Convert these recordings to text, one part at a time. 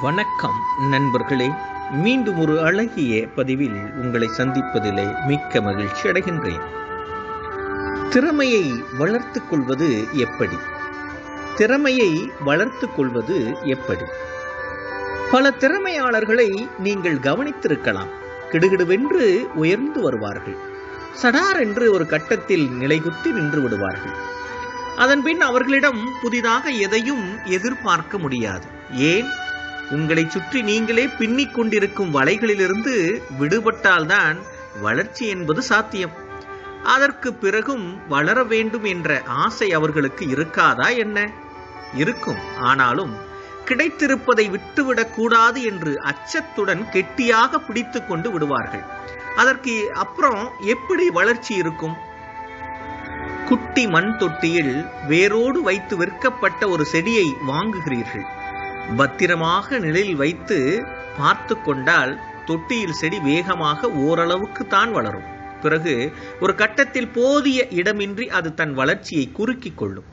வணக்கம் நண்பர்களே. மீண்டும் ஒரு அழகிய பதிவில் உங்களை சந்திப்பதிலே மிக்க மகிழ்ச்சி அடைகின்றேன். திறமையை வளர்த்துக் கொள்வது எப்படி? திறமையை வளர்த்து கொள்வது எப்படி? பல திறமையாளர்களை நீங்கள் கவனித்திருக்கலாம். கிடுகிடுவென்று உயர்ந்து வருவார்கள். சடார் என்று ஒரு கட்டத்தில் நிலைகுத்தி நின்று விடுவார்கள். அதன்பின் அவர்களிடம் புதிதாக எதையும் எதிர்பார்க்க முடியாது. ஏன்? உங்களை சுற்றி நீங்களே பின்னிக் கொண்டிருக்கும் வலைகளிலிருந்து விடுபட்டால்தான் வளர்ச்சி என்பது சாத்தியம். அதற்கு பிறகும் வளர வேண்டும் என்ற ஆசை அவர்களுக்கு இருக்காதா என்ன? இருக்கும். ஆனாலும் கிடைத்திருப்பதை விட்டுவிடக் கூடாது என்று அச்சத்துடன் கெட்டியாக பிடித்து கொண்டு விடுவார்கள். அதற்கு அப்புறம் எப்படி வளர்ச்சி இருக்கும்? குட்டி மண் தொட்டியில் வேரோடு வைத்து விற்கப்பட்ட ஒரு செடியை வாங்குகிறீர்கள். பத்திரமாக நிலையில் வைத்து பார்த்து கொண்டால் தொட்டியில் செடி வேகமாக ஓரளவுக்கு தான் வளரும். பிறகு ஒரு கட்டத்தில் போதிய இடமின்றி அது தன் வளர்ச்சியை குறுக்கிக் கொள்ளும்.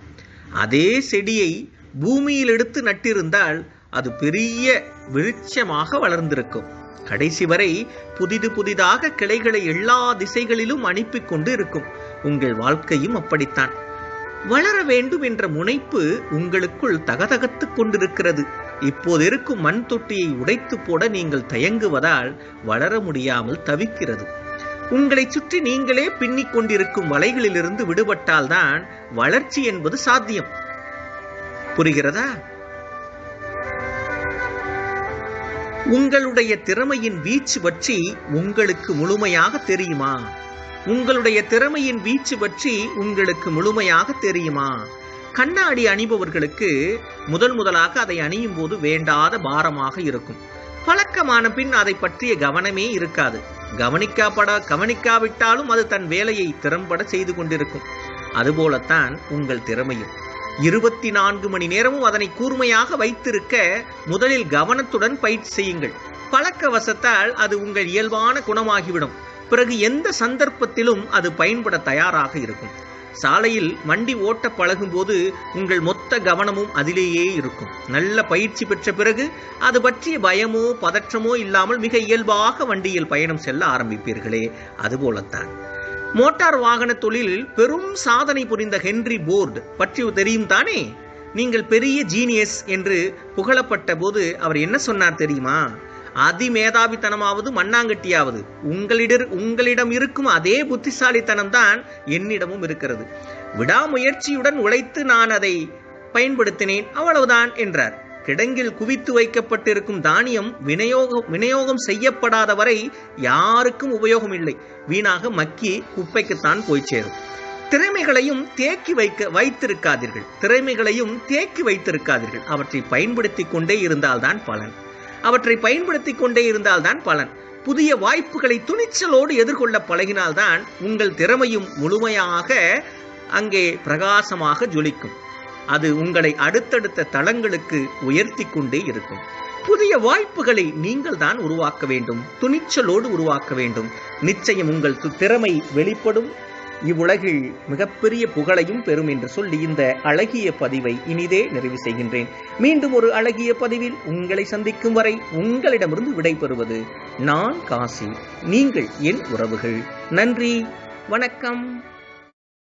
அதே செடியை பூமியில் எடுத்து நட்டிருந்தால் அது பெரிய விருட்சமாக வளர்ந்திருக்கும். கடைசி வரை புதிது புதிதாக கிளைகளை எல்லா திசைகளிலும் அனுப்பி கொண்டு இருக்கும். உங்கள் வாழ்க்கையும் அப்படித்தான். வளர வேண்டும் என்ற முனைப்பு உங்களுக்குள் தகதகத்துக் கொண்டிருக்கிறது. இப்போது இருக்கும் மண் தொட்டியை உடைத்து போட நீங்கள் தயங்குவதால் வளர முடியாமல் தவிக்கிறது. உங்களை சுற்றி நீங்களே பின்னிக் கொண்டிருக்கும் வலைகளிலிருந்து விடுபட்டால்தான் வளர்ச்சி என்பது சாத்தியம். புரிகிறதா? உங்களுடைய திறமையின் வீச்சு பற்றி உங்களுக்கு முழுமையாக தெரியுமா? உங்களுடைய திறமையின் வீச்சு பற்றி உங்களுக்கு முழுமையாக தெரியுமா? கண்ணாடி அணிபவர்களுக்கு முதல் முதலாக அதை அணியும் போது வேண்டாத பாரமாக இருக்கும். பழக்கமான பின் அதை பற்றிய கவனமே இருக்காது. கவனிக்கப்பட கவனிக்காவிட்டாலும் அது தன் வேலையை திறம்பட செய்து கொண்டிருக்கும். அதுபோலத்தான் உங்கள் திறமையும். இருபத்தி நான்கு மணி நேரமும் அதனை கூர்மையாக வைத்திருக்க முதலில் கவனத்துடன் பயிற்சி செய்யுங்கள். பழக்க வசத்தால் அது உங்கள் இயல்பான குணமாகிவிடும். பிறகு எந்த சந்தர்ப்பத்திலும் அது பயன்பட தயாராக இருக்கும். சாலையில் வண்டி ஓட்ட பழகும்போது உங்கள் மொத்த கவனமும் அதிலேயே இருக்கும். நல்ல பயிற்சி பெற்ற பிறகு அது பற்றிய பயமோ பதற்றமோ இல்லாமல் மிக இயல்பாக வண்டியில் பயணம் செல்ல ஆரம்பிப்பீர்களே. அதுபோலத்தான். மோட்டார் வாகன தொழிலில் பெரும் சாதனை புரிந்த ஹென்றி போர்டு பற்றி தெரியும் தானே? நீங்கள் பெரிய ஜீனியஸ் என்று புகழப்பட்ட போது அவர் என்ன சொன்னார் தெரியுமா? அதிமேதாவித்தனமாவது மண்ணாங்கட்டியாவது. உங்களிட உங்களிடம் இருக்கும் அதே புத்திசாலித்தனம் தான் என்னிடமும் இருக்கிறது. விடாமுயற்சியுடன் உழைத்து நான் அதை பயன்படுத்தினேன் அவ்வளவுதான் என்றார். கிடங்கில் குவித்து வைக்கப்பட்டிருக்கும் தானியம் விநியோகம் விநியோகம் செய்யப்படாத வரை யாருக்கும் உபயோகம் இல்லை வீணாக மக்கி குப்பைக்குத்தான் போய் சேரும். திறமைகளையும் தேக்கி வைக்க வைத்திருக்காதீர்கள். திறமைகளையும் தேக்கி வைத்திருக்காதீர்கள். அவற்றை பயன்படுத்தி கொண்டே இருந்தால்தான் பலன். அவற்றை பயன்படுத்தி கொண்டே இருந்தால்தான் பலன். புதிய வாய்ப்புகளை துணிச்சலோடு எதிர்கொள்ள பழகினால்தான் உங்கள் திறமையும் முழுமையாக அங்கே பிரகாசமாக ஜொலிக்கும். அது உங்களை அடுத்தடுத்த தளங்களுக்கு உயர்த்தி கொண்டே இருக்கும். புதிய வாய்ப்புகளை நீங்கள் தான் உருவாக்க வேண்டும். துணிச்சலோடு உருவாக்க வேண்டும். நிச்சயம் உங்கள் திறமை வெளிப்படும். இவ்வுலகில் மிகப்பெரிய புகழையும் பெறும் என்று சொல்லி இந்த அழகிய பதிவை இனிதே நிறைவு செய்கின்றேன். மீண்டும் ஒரு அழகிய பதிவில் உங்களை சந்திக்கும் வரை உங்களிடமிருந்து விடைபெறுவது நான் காசி நீங்கள் என் உறவுகள். நன்றி வணக்கம்.